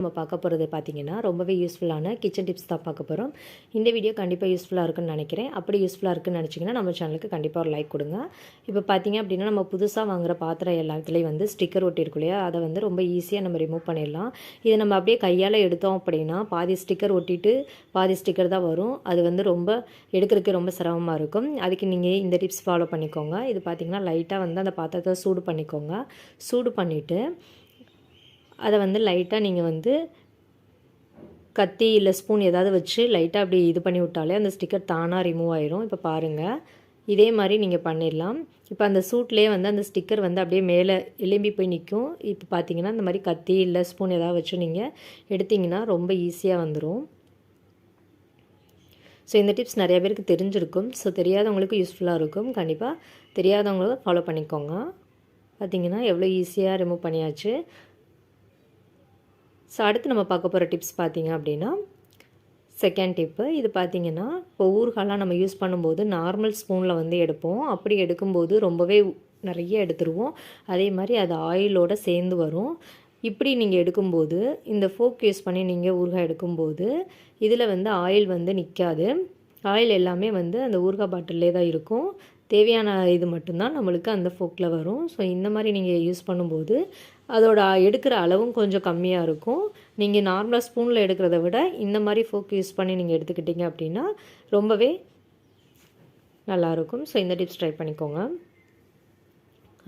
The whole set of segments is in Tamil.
நம்ம பார்க்க போகிறது பார்த்தீங்கன்னா ரொம்பவே யூஸ்ஃபுல்லான கிச்சன் டிப்ஸ் தான் பார்க்க போகிறோம் இந்த வீடியோ கண்டிப்பாக யூஸ்ஃபுல்லாக இருக்குன்னு நினைக்கிறேன். அப்படி யூஸ்ஃபுல்லாக இருக்குன்னு நினச்சிங்கன்னா நம்ம சேனலுக்கு கண்டிப்பாக ஒரு லைக் கொடுங்க. இப்போ பார்த்தீங்க அப்படின்னா நம்ம புதுசாக வாங்குற பாத்திரம் எல்லாத்துலேயும் வந்து ஸ்டிக்கர் ஒட்டியிருக்கும் இல்லையா? அதை வந்து ரொம்ப ஈஸியாக நம்ம ரிமூவ் பண்ணிடலாம். இதை நம்ம அப்படியே கையால் எடுத்தோம் அப்படின்னா பாதி ஸ்டிக்கர் ஒட்டிட்டு பாதி ஸ்டிக்கர் தான் வரும். அது வந்து ரொம்ப எடுக்கிறதுக்கு ரொம்ப சிரமமாக இருக்கும். அதுக்கு நீங்கள் இந்த டிப்ஸ் ஃபாலோ பண்ணிக்கோங்க. இது பார்த்திங்கன்னா லைட்டாக வந்து அந்த பாத்திரத்தை சூடு பண்ணிக்கோங்க. சூடு பண்ணிவிட்டு அதை வந்து லைட்டாக நீங்கள் வந்து கத்தி இல்லை ஸ்பூன் ஏதாவது வச்சு லைட்டாக அப்படி இது பண்ணி விட்டாலே அந்த ஸ்டிக்கர் தானாக ரிமூவ் ஆயிரும். இப்போ பாருங்கள் இதே மாதிரி நீங்கள் பண்ணிடலாம். இப்போ அந்த சூட்லேயே வந்து அந்த ஸ்டிக்கர் வந்து அப்படியே மேலே எலும்பி போய் நிற்கும் இப்போ பார்த்தீங்கன்னா இந்த மாதிரி கத்தி இல்லை ஸ்பூன் ஏதாவது வச்சு நீங்கள் எடுத்திங்கன்னா ரொம்ப ஈஸியாக வந்துடும் ஸோ இந்த டிப்ஸ் நிறைய பேருக்கு தெரிஞ்சிருக்கும். ஸோ தெரியாதவங்களுக்கு யூஸ்ஃபுல்லாக இருக்கும். கண்டிப்பாக தெரியாதவங்களும் ஃபாலோ பண்ணிக்கோங்க. பார்த்தீங்கன்னா எவ்வளோ ஈஸியாக ரிமூவ் பண்ணியாச்சு. ஸோ அடுத்து நம்ம பார்க்க போகிற டிப்ஸ் பார்த்தீங்க அப்படின்னா செகண்ட் டிப்பு இது பார்த்தீங்கன்னா இப்போ ஊறுகாலாம் நம்ம யூஸ் பண்ணும்போது நார்மல் ஸ்பூனில் வந்து எடுப்போம். அப்படி எடுக்கும்போது ரொம்பவே நிறைய எடுத்துருவோம். அதே மாதிரி அது ஆயிலோடு சேர்ந்து வரும். இப்படி நீங்கள் எடுக்கும்போது இந்த ஃபோக் யூஸ் பண்ணி நீங்கள் ஊறுகாய் எடுக்கும்போது இதில் வந்து ஆயில் வந்து நிற்காது ஆயில் எல்லாமே வந்து அந்த ஊறுகாய் பாட்டிலே தான் இருக்கும். தேவையான இது மட்டும்தான் நம்மளுக்கு அந்த ஃபோக்கில் வரும். ஸோ இந்த மாதிரி நீங்கள் யூஸ் பண்ணும்போது அதோட எடுக்கிற அளவும் கொஞ்சம் கம்மியாக இருக்கும். நீங்கள் நார்மலாக ஸ்பூனில் எடுக்கிறத விட இந்த மாதிரி ஃபோக் யூஸ் பண்ணி நீங்கள் எடுத்துக்கிட்டீங்க அப்படின்னா ரொம்பவே நல்லாயிருக்கும் ஸோ இந்த டிப்ஸ் ட்ரை பண்ணிக்கோங்க.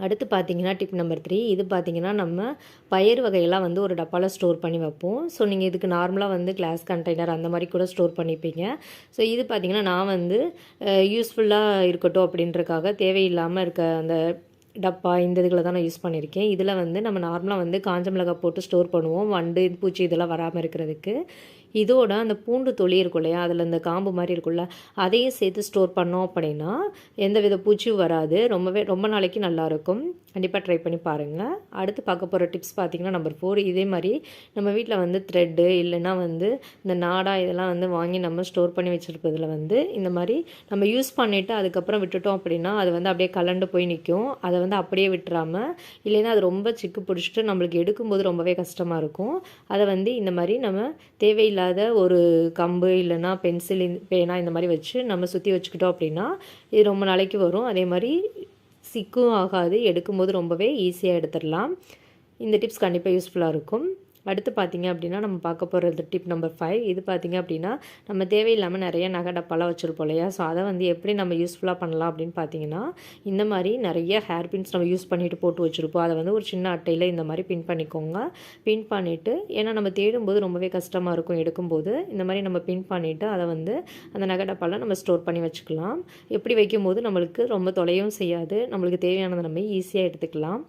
அடுத்து பார்த்தீங்கன்னா டிப் நம்பர் த்ரீ இது பார்த்தீங்கன்னா நம்ம பயிர் வகையெல்லாம் வந்து ஒரு டப்பாவில் ஸ்டோர் பண்ணி வைப்போம். ஸோ நீங்கள் இதுக்கு நார்மலாக வந்து கிளாஸ் கண்டெய்னர் அந்த மாதிரி கூட ஸ்டோர் பண்ணிப்பீங்க. ஸோ இது பார்த்தீங்கன்னா நான் வந்து யூஸ்ஃபுல்லாக இருக்கட்டும் அப்படின்றக்காக தேவையில்லாமல் இருக்க அந்த டப்பா இந்த இதுகளை தான் நான் யூஸ் பண்ணியிருக்கேன். இதில் வந்து நம்ம நார்மலாக வந்து காஞ்ச மிளகாய் போட்டு ஸ்டோர் பண்ணுவோம். வண்டு பூச்சி இதெல்லாம் வராமல் இருக்கிறதுக்கு. இதோட அந்த பூண்டு தொழி இருக்கும் இல்லையா? அதில் இந்த காம்பு மாதிரி இருக்குல்ல அதையும் சேர்த்து ஸ்டோர் பண்ணோம் அப்படின்னா எந்த வித பூச்சியும் வராது. ரொம்பவே ரொம்ப நாளைக்கு நல்லாயிருக்கும் கண்டிப்பாக ட்ரை பண்ணி பாருங்கள் அடுத்து பார்க்க போகிற டிப்ஸ் பார்த்திங்கன்னா நம்பர் ஃபோர் இதே மாதிரி நம்ம வீட்டில் வந்து த்ரெட்டு இல்லைன்னா வந்து இந்த நாடா இதெல்லாம் வந்து வாங்கி நம்ம ஸ்டோர் பண்ணி வச்சுருப்பதில் வந்து இந்த மாதிரி நம்ம யூஸ் பண்ணிவிட்டு அதுக்கப்புறம் விட்டுட்டோம் அப்படின்னா அது வந்து அப்படியே கலண்டு போய் நிற்கும் அதை வந்து அப்படியே விட்டுறாமல் இல்லைன்னா அது ரொம்ப சிக்கு பிடிச்சிட்டு நம்மளுக்கு எடுக்கும்போது ரொம்பவே கஷ்டமாக இருக்கும். அதை வந்து இந்த மாதிரி நம்ம தேவையில்லாத ஒரு கம்பு இல்லைன்னா பென்சில் பேனா இந்த மாதிரி வச்சு நம்ம சுற்றி வச்சுக்கிட்டோம் அப்படின்னா இது ரொம்ப நாளைக்கு வரும். அதே மாதிரி சிக்கும் ஆகாது. எடுக்கும்போது ரொம்பவே ஈஸியாக எடுத்துடலாம். இந்த டிப்ஸ் கண்டிப்பாக யூஸ்ஃபுல்லாக இருக்கும். அடுத்து பார்த்திங்க அப்படின்னா நம்ம பார்க்க போகிறது டிப் நம்பர் ஃபைவ் இது பார்த்திங்க அப்படின்னா நம்ம தேவையில்லாமல் நிறைய நகை டப்பாலாம் வச்சுருப்போம் இல்லையா? ஸோ அதை வந்து எப்படி நம்ம யூஸ்ஃபுல்லாக பண்ணலாம் அப்படின்னு பார்த்தீங்கன்னா இந்த மாதிரி நிறைய ஹேர் பின்ஸ் நம்ம யூஸ் பண்ணிவிட்டு போட்டு வச்சுருப்போம். அதை வந்து ஒரு சின்ன அட்டையில் இந்த மாதிரி பின் பண்ணிக்கோங்க. பின் பண்ணிவிட்டு ஏன்னா நம்ம தேடும்போது ரொம்பவே கஷ்டமாக இருக்கும் எடுக்கும்போது. இந்த மாதிரி நம்ம பின் பண்ணிவிட்டு அதை வந்து அந்த நகை டப்பாலாம் நம்ம ஸ்டோர் பண்ணி வச்சுக்கலாம். எப்படி வைக்கும்போது நம்மளுக்கு ரொம்ப தொலையும் செய்யாது. நம்மளுக்கு தேவையானதை நம்ம ஈஸியாக எடுத்துக்கலாம்.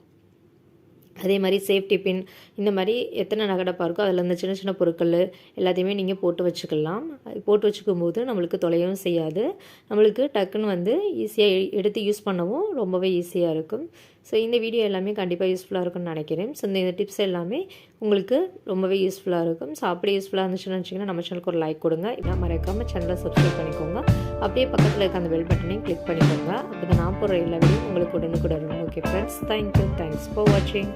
அதே மாதிரி சேஃப்டி பின் இந்த மாதிரி எத்தனை நகடப்பாக இருக்கோ அதில் இந்த சின்ன சின்ன பொருட்கள் எல்லாத்தையுமே நீங்கள் போட்டு வச்சுக்கலாம். போட்டு வச்சுக்கும் போது நம்மளுக்கு தொலையவும் செய்யாது. நம்மளுக்கு டக்குன்னு வந்து ஈஸியாக எடுத்து யூஸ் பண்ணவும் ரொம்பவே ஈஸியாக இருக்கும். ஸோ இந்த வீடியோ எல்லாமே கண்டிப்பாக யூஸ்ஃபுல்லாக இருக்கும்னு நினைக்கிறேன். ஸோ இந்த டிப்ஸ் எல்லாமே உங்களுக்கு ரொம்பவே யூஸ்ஃபுல்லாக இருக்கும். ஸோ அப்படி யூஸ்ஃபுல்லாக இருந்துச்சுன்னு நினச்சிங்கன்னா நம்ம சேனலுக்கு ஒரு லைக் கொடுங்க. இல்லை மறக்காமல் சேனலை சப்ஸ்கிரைப் பண்ணிக்கோங்க. அப்படியே பக்கத்தில் இருக்க அந்த பெல் பட்டனையும் கிளிக் பண்ணிக்கோங்க. அப்போ தான் நான் போடுற எல்லா வீடியோ உங்களுக்கு உடனுக்குடன் okay friends thank you thanks for வாட்சிங்